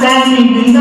standing in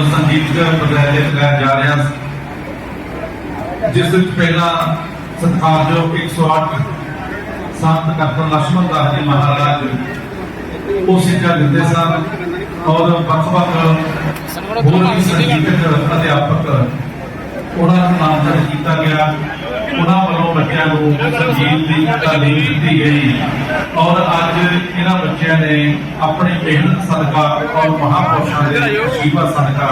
ਵੱਲੋਂ ਸੰਗੀਤ ਪ੍ਰਦਰਸ਼ਿਤ ਕਰਨ ਜਾ ਰਿਹਾ ਜਿਸ ਵਿੱਚ ਪਹਿਲਾ ਸਤਿਕਾਰਯੋਗ 108 ਸੰਤ ਕਰਤਨ ਲక్ష్ਮਣ ਦਾਸ ਜੀ ਮਹਾਰਾਜ ਉਹ ਸਿੱਖਿਆ ਦਿੰਦੇ ਸਨ ਔਰ ਵੱਖ-ਵੱਖ ਹੋਰ ਸੰਗੀਤ ਅਧਿਆਪਕ ਉਹਨਾਂ ਨੂੰ ਨਾਮਜ਼ਦ ਕੀਤਾ ਗਿਆ। ਉਹਨਾਂ ਵੱਲੋਂ ਬੱਚਿਆਂ ਨੂੰ ਸੰਗੀਤ ਦੀ ਤਾਲੀਮ ਦਿੱਤੀ ਗਈ। ਔਰ ਅੱਜ ਇਹਨਾਂ ਬੱਚਿਆਂ ਨੇ ਆਪਣੀ ਮਿਹਨਤ ਸਦਕਾ ਔਰ ਮਹਾਪੁਰਸ਼ਾਂ ਦੇ ਅਸ਼ੀਰਵਾਦ ਸਦਕਾ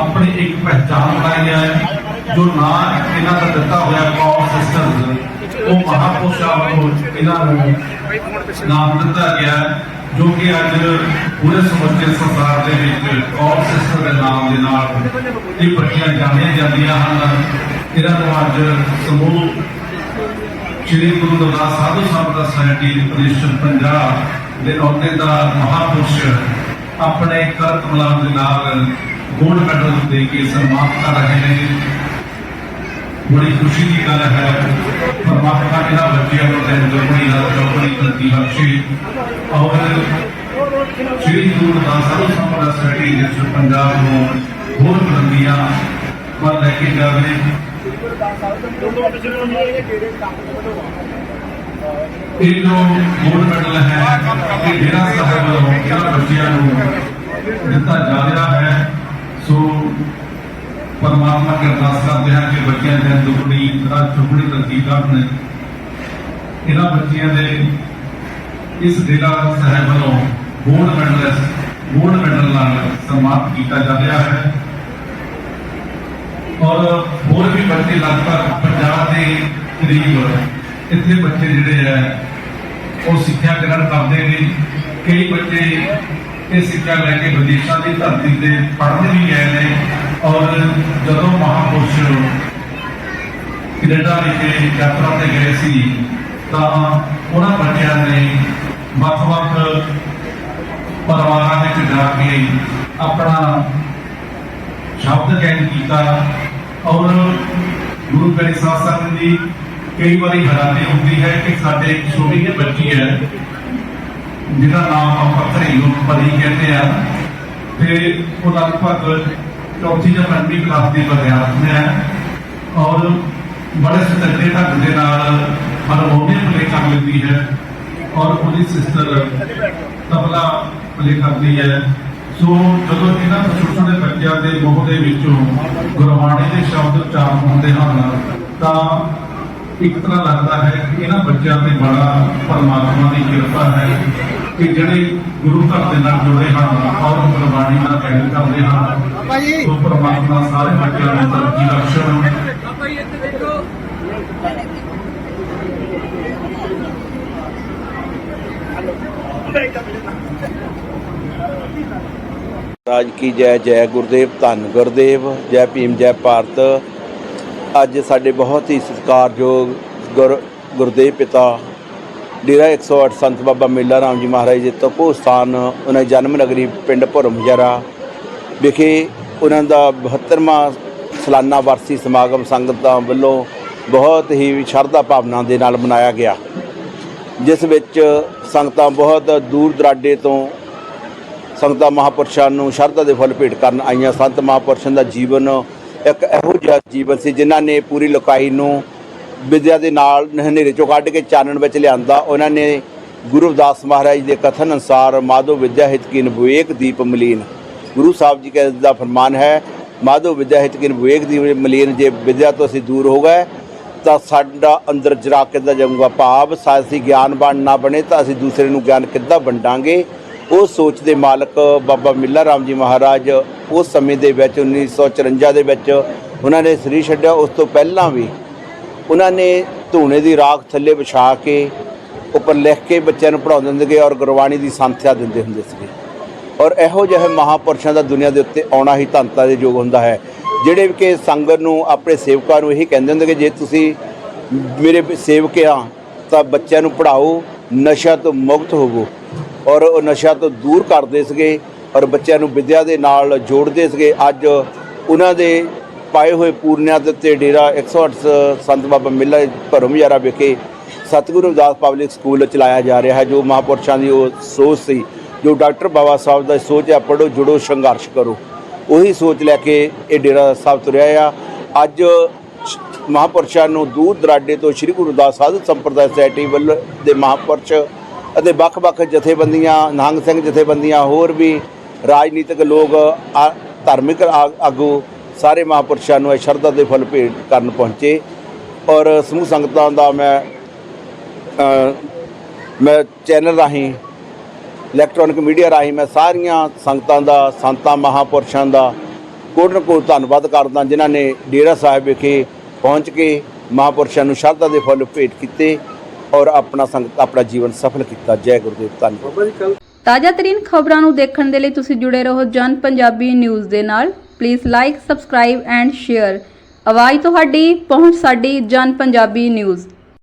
ਆਪਣੀ ਇੱਕ ਪਹਿਚਾਣ ਬਣਾਈ ਹੈ, ਜੋ ਨਾਂ ਇਹਨਾਂ ਦਾ ਦਿੱਤਾ ਹੋਇਆ ਕੌਮ ਸਿਸਟਰਸ ਉਹ ਮਹਾਪੁਰਸ਼ਾਂ ਵੱਲੋਂ ਇਹਨਾਂ ਨੂੰ ਨਾਮ ਦਿੱਤਾ ਗਿਆ ਜੋ ਕਿ ਅੱਜ ਪੂਰੇ ਸਮੁੱਚੇ ਸੰਸਾਰ ਦੇ ਵਿੱਚ ਕੌਮ ਸਿਸਟਰ ਦੇ ਨਾਮ ਦੇ ਨਾਲ ਇਹ ਬੱਚੀਆਂ ਜਾਣੀਆਂ ਜਾਂਦੀਆਂ ਹਨ। ਇਹਨਾਂ ਨੂੰ ਅੱਜ ਸਮੂਹ ਸ਼੍ਰੀ ਗੁਰੂ ਰਵਿਦਾਸ ਸਾਧੂ ਸੰਪਰਦਾ ਸੁਸਾਇਟੀ ਪ੍ਰਦੇਸ਼ਨ ਪੰਜਾਬ ਦੇ ਅਹੁਦੇ ਦਾ ਮਹਾਪੁਰਸ਼ ਆਪਣੇ ਕਰ ਕਮਲਾਂ ਦੇ ਨਾਲ ਗੋਲਡ ਮੈਡਲ ਦੇ ਕੇ ਸਨਮਾਨਿਤ ਕਰ ਰਹੇ ਨੇ। ਬੜੀ ਖੁਸ਼ੀ ਦੀ ਗੱਲ ਹੈ। ਪਰਮਾਤਮਾ ਇਹਨਾਂ ਬੱਚਿਆਂ ਨੂੰ ਦਿਨ ਦੁਗਣੀ, ਰਾਤ ਚੌਗੁਣੀ ਤਰੱਕੀ ਬਖਸ਼ੇ। ਔਰ ਸ਼੍ਰੀ ਗੁਰੂ ਰਵਿਦਾਸ ਸਾਧੂ ਸੰਪਰਦਾ ਸੁਸਾਇਟੀ ਦੇ ਪੰਜਾਬ ਨੂੰ ਹੋਰ ਬੁਲੰਦੀਆਂ ਵੱਲ ਲੈ ਕੇ ਜਾਵੇ ਇਹ ਜੋ ਗੋਲਡ ਮੈਡਲ ਹੈ ਇਹ ਡੇਰਾ ਸਾਹਿਬ ਵੱਲੋਂ ਇਹਨਾਂ ਬੱਚਿਆਂ ਨੂੰ ਦਿੱਤਾ ਜਾ ਰਿਹਾ ਹੈ। ਸੋ ਪਰਮਾਤਮਾ ਕੀ ਅਰਦਾਸ ਕਰਦੇ ਹਾਂ ਕਿ ਬੱਚਿਆਂ ਦੇ ਦੁਗਣੀ ਰਾਤ ਚੁਗਣੀ ਤਰੱਕੀ ਕਰਨ ਇਹਨਾਂ ਬੱਚਿਆਂ ਦੇ ਇਸ ਡੇਰਾ ਸਾਹਿਬ ਵੱਲੋਂ ਗੋਲਡ ਮੈਡਲ ਗੋਲਡ ਮੈਡਲ ਨਾਲ ਸਨਮਾਨਿਤ ਕੀਤਾ ਜਾ ਰਿਹਾ ਹੈ। ਔਰ ਹੋਰ ਵੀ ਬੱਚੇ ਲਗਭਗ ਪੰਜਾਬ ਦੇ ਕਰੀਬ ਇੱਥੇ ਬੱਚੇ ਜਿਹੜੇ ਹੈ, ਉਹ ਸਿੱਖਿਆ ਗ੍ਰਹਿਣ ਕਰਦੇ ਨੇ। ਕਈ ਬੱਚੇ ਇਹ ਸਿੱਖਿਆ ਲੈ ਕੇ ਵਿਦੇਸ਼ਾਂ ਦੀ ਧਰਤੀ ਤੇ ਪੜ੍ਹਨ ਵੀ ਗਏ ਨੇ। ਔਰ ਜਦੋਂ ਮਹਾਪੁਰਸ਼ ਕੈਨੇਡਾ ਵਿਖੇ ਯਾਤਰਾ ਤੇ ਗਏ ਸੀ, ਤਾਂ ਉਹਨਾਂ ਬੱਚਿਆਂ ਨੇ ਵੱਖ-ਵੱਖ ਪਰਿਵਾਰਾਂ ਵਿੱਚ ਜਾ ਕੇ ਆਪਣਾ ਸ਼ਬਦ ਚੈਨ ਕੀਤਾ ਔਰ ਗੁਰੂ ਗ੍ਰੰਥ ਸਾਹਿਬ ਸੰਗਤ ਦੀ ਕਈ ਵਾਰੀ ਹੈਰਾਨੀ ਹੁੰਦੀ ਹੈ ਕਿ ਸਾਡੇ ਇੱਕ ਛੋਟੀ ਜਿਹੀ ਬੱਚੀ ਹੈ, ਜਿਹਦਾ ਨਾਮ ਆਪਾਂ ਘਰੇਲੂ ਪਰੀ ਕਹਿੰਦੇ ਆ, ਤੇ ਉਹ ਲਗਭਗ ਚੌਥੀ ਜਾਂ ਪੰਜਵੀਂ ਕਲਾਸ ਦੀ ਵਿਦਿਆਰਥਣ ਹੈ ਔਰ ਬੜੇ ਸੁਤੰਤਰ ਢੰਗ ਦੇ ਨਾਲ ਹਾਰਮੋਨੀਅਮ ਪਲੇ ਕਰ ਲੈਂਦੀ ਹੈ ਔਰ ਉਹਦੀ ਸਿਸਟਰ ਤਬਲਾ ਪਲੇ ਕਰਦੀ ਹੈ। ਸੋ ਜਦੋਂ ਇਹਨਾਂ ਛੋਟੇ ਦੇ ਬੱਚਿਆਂ ਦੇ ਮੋਹ ਦੇ ਵਿੱਚੋਂ ਗੁਰਬਾਣੀ ਦੇ ਸ਼ਬਦ ਉਚਾਰਨ ਹੁੰਦੇ ਹਨ, ਤਾਂ ਇੱਕ ਤਰ੍ਹਾਂ ਲੱਗਦਾ ਹੈ ਕਿ ਇਹਨਾਂ ਬੱਚਿਆਂ ਤੇ ਬੜਾ ਪਰਮਾਤਮਾ ਦੀ ਕਿਰਪਾ ਹੈ। ਕਿ ਜਿਹੜੇ ਗੁਰੂ ਘਰ ਦੇ ਨਾਲ ਜੁੜੇ ਹਨ ਔਰ ਗੁਰਬਾਣੀ ਦਾ ਕਹਿਣ ਕਰਦੇ ਹਨ ਸੋ ਪਰਮਾਤਮਾ ਸਾਰੇ ਬੱਚਿਆਂ ਨੂੰ ਤਰੱਕੀ ਬਖਸ਼ਣ ਰਾਜ ਕੀ ਜੈ ਜੈ ਗੁਰਦੇਵ ਧੰਨ ਗੁਰਦੇਵ ਜੈ ਭੀਮ ਜੈ ਭਾਰਤ। ਅੱਜ ਸਾਡੇ ਬਹੁਤ ਹੀ ਸਤਿਕਾਰਯੋਗ ਗੁਰ ਗੁਰਦੇਵ ਪਿਤਾ ਡੇਰਾ 108 ਸੰਤ ਬਾਬਾ ਮੇਲਾ ਰਾਮ ਜੀ ਮਹਾਰਾਜ ਦੇ ਤਪੋ ਸਥਾਨ, ਉਹਨਾਂ ਦੀ ਜਨਮ ਨਗਰੀ ਪਿੰਡ ਭਰਮਜਰਾ ਵਿਖੇ ਉਹਨਾਂ ਦਾ 72ਵਾਂ ਸਾਲਾਨਾ ਵਰਸੀ ਸਮਾਗਮ ਸੰਗਤਾਂ ਵੱਲੋਂ ਬਹੁਤ ਹੀ ਸ਼ਰਧਾ ਭਾਵਨਾ ਦੇ ਨਾਲ ਮਨਾਇਆ ਗਿਆ, ਜਿਸ ਵਿੱਚ ਸੰਗਤਾਂ ਬਹੁਤ ਦੂਰ ਦਰਾਡੇ ਤੋਂ ਸੰਗਤਾਂ ਮਹਾਪੁਰਸ਼ਾਂ ਨੂੰ ਸ਼ਰਧਾ ਦੇ ਫੁੱਲ ਭੇਟ ਕਰਨ ਆਈਆਂ। ਸੰਤ ਮਹਾਪੁਰਸ਼ਾਂ ਦਾ ਜੀਵਨ ਇੱਕ ਇਹੋ ਜਿਹਾ ਜੀਵਨ ਸੀ, ਜਿਨ੍ਹਾਂ ਨੇ ਪੂਰੀ ਲੋਕਾਈ ਨੂੰ ਵਿਦਿਆ ਦੇ ਨਾਲ ਹਨੇਰੇ ਚੋਂ ਕੱਢ ਕੇ ਚਾਨਣ ਵਿੱਚ ਲਿਆਂਦਾ। ਉਹਨਾਂ ਨੇ ਗੁਰੂ ਰਵਿਦਾਸ ਮਹਾਰਾਜ ਦੇ ਕਥਨ ਅਨੁਸਾਰ ਮਾਧੋ ਵਿਦਿਆ ਹਿਤ ਕੀਨ ਵਿਵੇਕ ਦੀਪ ਮਲੀਨ। ਗੁਰੂ ਸਾਹਿਬ ਜੀ ਕਾ ਦਾ ਫਰਮਾਨ ਹੈ, ਮਾਧੋ ਵਿਦਿਆ ਹਿਤ ਕੀਨ ਵਿਵੇਕ ਦੀਪ ਮਲੀਨ, ਜੇ ਵਿਦਿਆ ਤੋਂ ਅਸੀਂ ਦੂਰ ਹੋ ਗਏ, ਤਾਂ ਸਾਡਾ ਅੰਦਰ ਜਰਾ ਕਿੱਦਾਂ ਜਾਊਗਾ ਭਾਵ ਸਾਸੀ ਗਿਆਨਵਾਨ ਨਾ ਬਣੇ, ਤਾਂ ਅਸੀਂ ਦੂਸਰੇ ਨੂੰ ਗਿਆਨ ਕਿੱਦਾਂ ਵੰਡਾਂਗੇ? ਉਹ ਸੋਚ ਦੇ ਮਾਲਕ ਬਾਬਾ ਮਿੱਲਾ ਰਾਮ ਜੀ ਮਹਾਰਾਜ ਉਸ ਸਮੇਂ ਦੇ ਵਿੱਚ 1954 ਦੇ ਵਿੱਚ ਉਹਨਾਂ ਨੇ ਸ੍ਰੀ ਛੱਡਿਆ। ਉਸ ਤੋਂ ਪਹਿਲਾਂ ਵੀ ਉਹਨਾਂ ਨੇ ਧੂਣੇ ਦੀ ਰਾਖ ਥੱਲੇ ਵਿਛਾ ਕੇ ਉੱਪਰ ਲਿਖ ਕੇ ਬੱਚਿਆਂ ਨੂੰ ਪੜ੍ਹਾਉਂਦੇ ਹੁੰਦੇ ਸੀਗੇ ਔਰ ਗੁਰਬਾਣੀ ਦੀ ਸੰਥਿਆ ਦਿੰਦੇ ਹੁੰਦੇ ਸੀਗੇ। ਔਰ ਇਹੋ ਜਿਹੇ ਮਹਾਪੁਰਸ਼ਾਂ ਦਾ ਦੁਨੀਆ ਦੇ ਉੱਤੇ ਆਉਣਾ ਹੀ ਧੰਤਾ ਦੇ ਯੋਗ ਹੁੰਦਾ ਹੈ। ਜਿਹੜੇ ਕਿ ਸੰਗਤ ਨੂੰ, ਆਪਣੇ ਸੇਵਕਾਂ ਨੂੰ ਇਹੀ ਕਹਿੰਦੇ ਹੁੰਦੇ ਕਿ ਜੇ ਤੁਸੀਂ ਮੇਰੇ ਸੇਵਕ ਆ, ਤਾਂ ਬੱਚਿਆਂ ਨੂੰ ਪੜ੍ਹਾਓ ਨਸ਼ਾ ਤੋਂ ਮੁਕਤ ਹੋਵੋ। ਔਰ ਉਹ ਨਸ਼ਾ ਤੋਂ ਦੂਰ ਕਰਦੇ ਸੀਗੇ ਔਰ ਬੱਚਿਆਂ ਨੂੰ ਵਿਦਿਆ ਦੇ ਨਾਲ ਜੋੜਦੇ ਸੀਗੇ। ਅੱਜ ਉਹਨਾਂ ਦੇ ਪਾਏ ਹੋਏ ਪੂਰਨਿਆਂ ਦੇ ਉੱਤੇ ਡੇਰਾ 108 ਸੰਤ ਬਾਬਾ ਮਿੱਲਾ ਭਰਮ ਯਾਰਾ ਵਿਖੇ ਸਤਿਗੁਰੂ ਰਵਿਦਾਸ ਪਬਲਿਕ ਸਕੂਲ ਚਲਾਇਆ ਜਾ ਰਿਹਾ ਹੈ, ਜੋ ਮਹਾਪੁਰਸ਼ਾਂ ਦੀ ਉਹ ਸੋਚ ਸੀ, ਜੋ ਡਾਕਟਰ ਬਾਬਾ ਸਾਹਿਬ ਦਾ ਸੋਚ ਹੈ ਪੜੋ ਜੁੜੋ, ਸੰਘਰਸ਼ ਕਰੋ। ਉਹੀ ਸੋਚ ਲੈ ਕੇ ਇਹ ਡੇਰਾ ਸਾਹਿਬ ਤੁਰਿਆ ਆ। ਅੱਜ ਸ਼- ਮਹਾਂਪੁਰਸ਼ਾਂ ਨੂੰ ਦੂਰ ਦਰਾਡੇ ਤੋਂ ਸ੍ਰੀ ਗੁਰੂ ਦਾਸ ਸਾਧੂ ਸੰਪਰਦਾਇ ਸੋਸਾਇਟੀ ਵੱਲ ਦੇ ਮਹਾਂਪੁਰਸ਼ ਅਤੇ ਵੱਖ-ਵੱਖ ਜਥੇਬੰਦੀਆਂ ਨਹੰਗ ਸਿੰਘ ਜਥੇਬੰਦੀਆਂ, ਹੋਰ ਵੀ ਰਾਜਨੀਤਿਕ ਲੋਕ ਆ- ਧਾਰਮਿਕ ਆਗੂ ਸਾਰੇ ਮਹਾਂਪੁਰਸ਼ਾਂ ਨੂੰ ਇਹ ਸ਼ਰਧਾ ਦੇ ਫੁੱਲ ਭੇਟ ਕਰਨ ਪਹੁੰਚੇ ਔਰ ਸਮੂਹ ਸੰਗਤਾਂ ਦਾ ਮੈਂ ਮੈਂ ਚੈਨਲ ਰਾਹੀਂ, ਇਲੈਕਟ੍ਰੋਨਿਕ ਮੀਡੀਆ ਰਾਹੀਂ ਮੈਂ ਸਾਰੀਆਂ ਸੰਗਤਾਂ ਦਾ, ਸੰਤਾਂ ਮਹਾਂਪੁਰਸ਼ਾਂ ਦਾ ਕੋਟਨ ਕੋਟ ਧੰਨਵਾਦ ਕਰਦਾ ਜਿਨ੍ਹਾਂ ਨੇ ਡੇਰਾ ਸਾਹਿਬ ਵਿਖੇ ਪਹੁੰਚ ਕੇ ਮਹਾਂਪੁਰਸ਼ਾਂ ਨੂੰ ਸ਼ਰਧਾ ਦੇ ਫੁੱਲ ਭੇਟ ਕੀਤੇ ਔਰ ਆਪਣਾ ਸੰਗਤ, ਆਪਣਾ ਜੀਵਨ ਸਫਲ ਕੀਤਾ। ਜੈ ਗੁਰਦੇਵ, ਧੰਨਵਾਦ। ਤਾਜ਼ਾ ਤਰੀਨ ਖਬਰਾਂ ਨੂੰ ਦੇਖਣ ਦੇ ਲਈ ਤੁਸੀਂ ਜੁੜੇ ਰਹੋ ਜਨ ਪੰਜਾਬੀ ਨਿਊਜ਼ ਦੇ ਨਾਲ। Please like subscribe and share ਆਵਾਜ਼ ਤੁਹਾਡੀ ਪਹੁੰਚ ਸਾਡੀ ਜਨ ਪੰਜਾਬੀ ਨਿਊਜ਼